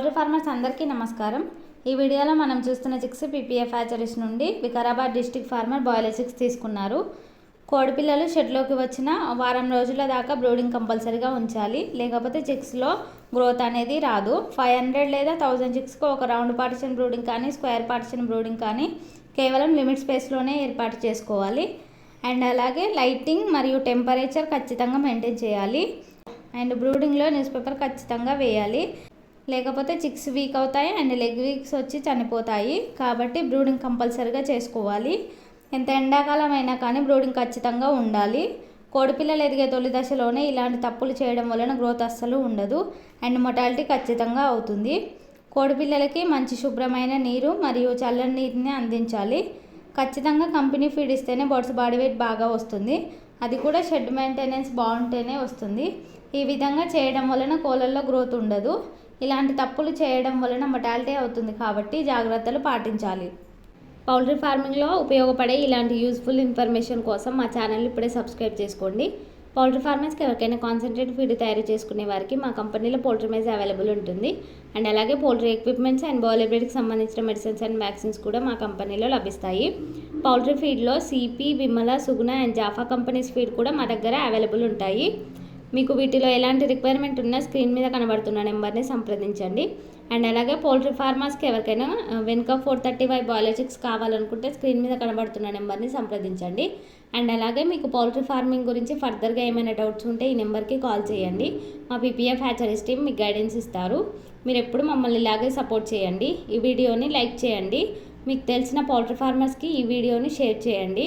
Poultry farmers అందరికీ నమస్కారం. ఈ వీడియోలో మనం చూస్తున్న చిక్స్ పీపీఎఫ్ హ్యాచరీస్ నుండి Vikarabad district farmer boiler chicks తీసుకున్నారు కోడిపిల్లలు షెడ్లోకి వచ్చిన వారం రోజుల దాకా బ్రూడింగ్ కంపల్సరీగా ఉంచాలి. లేకపోతే చిక్స్లో గ్రోత్ అనేది రాదు. ఫైవ్ హండ్రెడ్ లేదా థౌజండ్ చిక్స్కి ఒక రౌండ్ పార్టిషన్ బ్రూడింగ్ కానీ స్క్వేర్ పార్టిషన్ బ్రూడింగ్ కానీ కేవలం లిమిట్ స్పేస్లోనే ఏర్పాటు చేసుకోవాలి. అండ్ అలాగే లైటింగ్ మరియు టెంపరేచర్ ఖచ్చితంగా మెయింటైన్ చేయాలి. అండ్ బ్రూడింగ్లో న్యూస్ పేపర్ ఖచ్చితంగా వేయాలి. లేకపోతే చిక్స్ వీక్ అవుతాయి అండ్ లెగ్ వీక్స్ వచ్చి చనిపోతాయి. కాబట్టి బ్రూడింగ్ కంపల్సరీగా చేసుకోవాలి. ఎంత ఎండాకాలం అయినా కానీ బ్రూడింగ్ ఖచ్చితంగా ఉండాలి. కోడిపిల్లలు ఎదిగే తొలి దశలోనే ఇలాంటి తప్పులు చేయడం వలన గ్రోత్ అస్సలు ఉండదు. అండ్ మొటాలిటీ ఖచ్చితంగా అవుతుంది. కోడిపిల్లలకి మంచి శుభ్రమైన నీరు మరియు చల్లని నీటిని అందించాలి. ఖచ్చితంగా కంపెనీ ఫీడ్ ఇస్తేనే బర్డ్స్ బాడీ వెయిట్ బాగా వస్తుంది. అది కూడా షెడ్ మెయింటెనెన్స్ బాగుంటేనే వస్తుంది. ఈ విధంగా చేయడం వలన కోళ్ళల్లో గ్రోత్ ఉండదు. ఇలాంటి తప్పులు చేయడం వలన మొటాలిటీ అవుతుంది కాబట్టి జాగ్రత్తలు పాటించాలి. పౌల్ట్రీ ఫార్మింగ్లో ఉపయోగపడే ఇలాంటి యూస్ఫుల్ ఇన్ఫర్మేషన్ కోసం మా ఛానల్ ఇప్పుడే సబ్స్క్రైబ్ చేసుకోండి. పౌల్ట్రీ ఫార్మర్స్కి ఎవరికైనా కాన్సన్ట్రేట్ ఫీడ్ తయారు చేసుకునే వారికి మా కంపెనీలో పౌల్ట్రీ మేజ్ అవైలబుల్ ఉంటుంది. అండ్ అలాగే పౌల్ట్రీ ఎక్విప్మెంట్స్ అండ్ బాయిలర్ సంబంధించిన మెడిసిన్స్ అండ్ వ్యాక్సిన్స్ కూడా మా కంపెనీలో లభిస్తాయి. Poultry ఫీడ్లో CP Vimala Suguna and Japfa companies feed కూడా మా దగ్గర అవైలబుల్ ఉంటాయి. మీకు వీటిలో ఎలాంటి రిక్వైర్మెంట్ ఉన్నా స్క్రీన్ మీద కనబడుతున్న నెంబర్ని సంప్రదించండి. అండ్ అలాగే పోల్ట్రీ ఫార్మర్స్కి ఎవరికైనా వెనుక ఫోర్ థర్టీ ఫైవ్ బయాలజిక్స్ కావాలనుకుంటే స్క్రీన్ మీద కనబడుతున్న నెంబర్ని సంప్రదించండి. అండ్ అలాగే మీకు పౌల్ట్రీ ఫార్మింగ్ గురించి ఫర్దర్గా ఏమైనా డౌట్స్ ఉంటే ఈ నెంబర్కి కాల్ చేయండి. మా పీపీఎఫ్ హ్యాచరీస్ టీమ్ మీకు గైడెన్స్ ఇస్తారు. మీరు ఎప్పుడు మమ్మల్ని ఇలాగే సపోర్ట్ చేయండి. ఈ వీడియోని లైక్ చేయండి. మీకు తెలిసిన పౌల్ట్రీ ఫార్మర్స్కి ఈ వీడియోని షేర్ చేయండి.